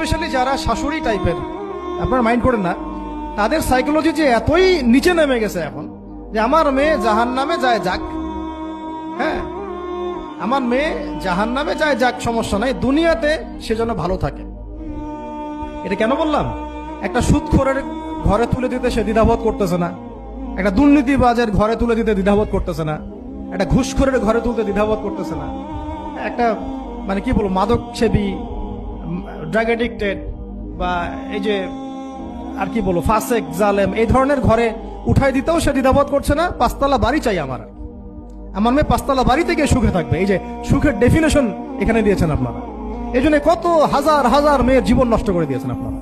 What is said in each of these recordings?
Specially যারা শাশুড়ি টাইপের, আপনার মাইন্ড করেন না, তাদের সাইকোলজি যে এতই নিচে নেমে গেছে এখন, যে আমার মেয়ে জাহান নামে যায় যাক। হ্যাঁ আমার মেয়ে জাহান নামে যায় যাক, সমস্যা নাই, দুনিয়াতে সে যেন ভালো থাকে। এটা কেন বললাম? একটা সুদখোরের ঘরে তুলে দিতে সে দ্বিধাবোধ করতেছে না। একটা দুর্নীতিবাজের ঘরে তুলে দিতে দ্বিধাবোধ করতেছে না। একটা ঘুষখোরের ঘরে তুলতে দ্বিধাবোধ করতেছে না। একটা মানে কি বলব মাদক সেবী ড্রাগ এডিক্টেড বা এই যে, আর কি বলব ফাসেক জালেম, এই ধরনের ঘরে উঠাই দিতেও সে দ্বিধাবোধ করছে না, পাঁচতলা বাড়ি চাই আমার। আমার মেয়ে পাঁচতলা বাড়িতে গিয়ে সুখে থাকবে। এই যে সুখের ডেফিনেশন এখানে দিয়েছেন আপনারা। এই জন্য কত হাজার হাজার মেয়ের জীবন নষ্ট করে দিয়েছেন আপনারা।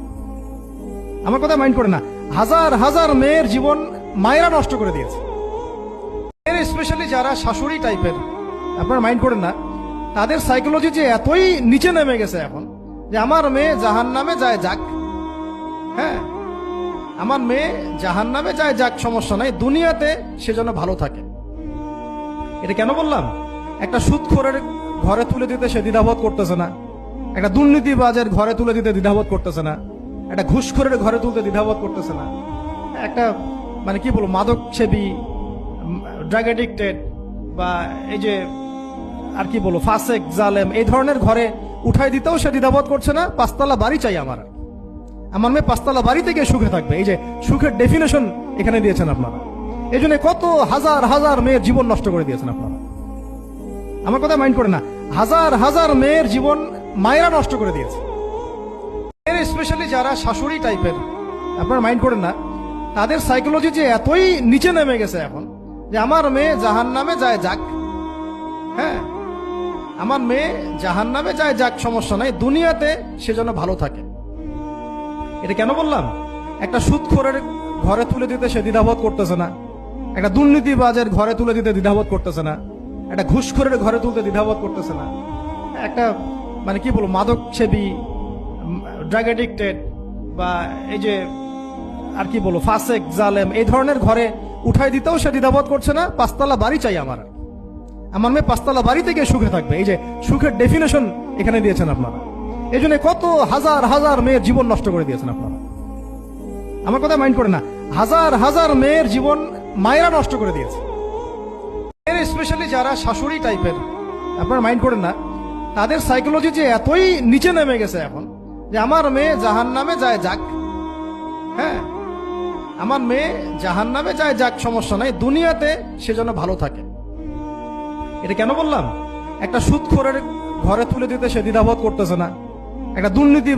আমার কথা মাইন্ড করে না, হাজার হাজার মেয়ের জীবন মায়েরা নষ্ট করে দিয়েছে। এর স্পেশালি যারা শাশুড়ি টাইপের আপনারা মাইন্ড করেন না, তাদের সাইকোলজি যে এতই নিচে নেমে গেছে এখন যে আমার মেয়ে জাহান নামে যায় যাক। হ্যাঁ আমার মেয়ে জাহান নামে যায় যাক, সমস্যা নাই। দুনিয়াতে সে যেন ভালো থাকে। এটা কেন বললাম? একটা সুদখোরের ঘরে তুলে দিতে সে দ্বিধাবোধ করতেছে না। একটা দুর্নীতিবাজের ঘরে তুলে দিতে দ্বিধাবোধ করতেছে না। একটা ঘুষখোরের ঘরে তুলতে দ্বিধাবোধ করতেছে না। একটা মানে কি বলব মাদক সেবী ড্রাগ এডিক্টেড বা এই যে, আর কি বলব, ফাসেক, জালেম, এই ধরনের ঘরে উঠাই দিতেও সে দ্বিধাবোধ করছে না, পাঁচতলা বাড়ি চাই আমার। আমার মেয়ে পাঁচতলা বাড়িতে গিয়ে সুখে থাকবে। এই যে সুখের ডেফিনেশন এখানে দিয়েছেন আপনারা। এই জন্য কত হাজার হাজার মেয়ের জীবন নষ্ট করে দিয়েছেন আপনারা। আমার কথা মাইন্ড করে না। হাজার হাজার মেয়ের জীবন মায়েরা নষ্ট করে দিয়েছে। এর স্পেশালি যারা শাশুড়ি টাইপের আপনারা মাইন্ড করেন না, তাদের সাইকোলজি যে এতই নিচে নেমে গেছে এখন, যে আমার মেয়ে জাহান নামে যায় যাক। হ্যাঁ? আমার মেয়ে জাহান নামে যায়, যাক সমস্যা নাই। দুনিয়াতে সে যেন ভালো থাকে। এটা কেন বললাম? একটা সুদখোরের ঘরে তুলে দিতে সে দ্বিধাবোধ করতেছে না। একটা দুর্নীতিবাজের ঘরে তুলে দিতে দ্বিধাবোধ করতেছে না। একটা ঘুষখোরের ঘরে তুলতে দ্বিধাবোধ করতেছে না। একটা মানে কি বলব মাদক সেবী ড্রাগ এডিক্টেড বা এই যে, আর কি বলব, ফাসেক, জালেম, এই ধরনের ঘরে উঠাই দিতেও সে দ্বিধাবোধ করছে না। পাঁচতলা বাড়ি চাই আমার আমার মেয়ে পাঁচতলা বাড়িতে গিয়ে সুখে থাকবে। এই যে সুখের ডেফিনেশন এখানে দিয়েছেন আপনারা। এই জন্য কত হাজার হাজার মেয়ের জীবন নষ্ট করে দিয়েছেন আপনারা। আমার কথা মাইন্ড করে না। হাজার হাজার মেয়ের জীবন মায়েরা নষ্ট করে দিয়েছে। স্পেশালি যারা শাশুড়ি টাইপের আপনারা মাইন্ড করেন না, তাদের সাইকোলজি যে এতই নিচে নেমে গেছে এখন, যে আমার মেয়ে জাহান নামে যায় যাক। হ্যাঁ? আমার মেয়ে জাহান নামে যায় যাক, সমস্যা নাই। দুনিয়াতে সে যেন ভালো থাকে। এটা কেন বললাম? একটা সুৎখোরের ঘরে তুলে দিতে সে দ্বিধাবোধ করতেছে না। একটা দুর্নীতি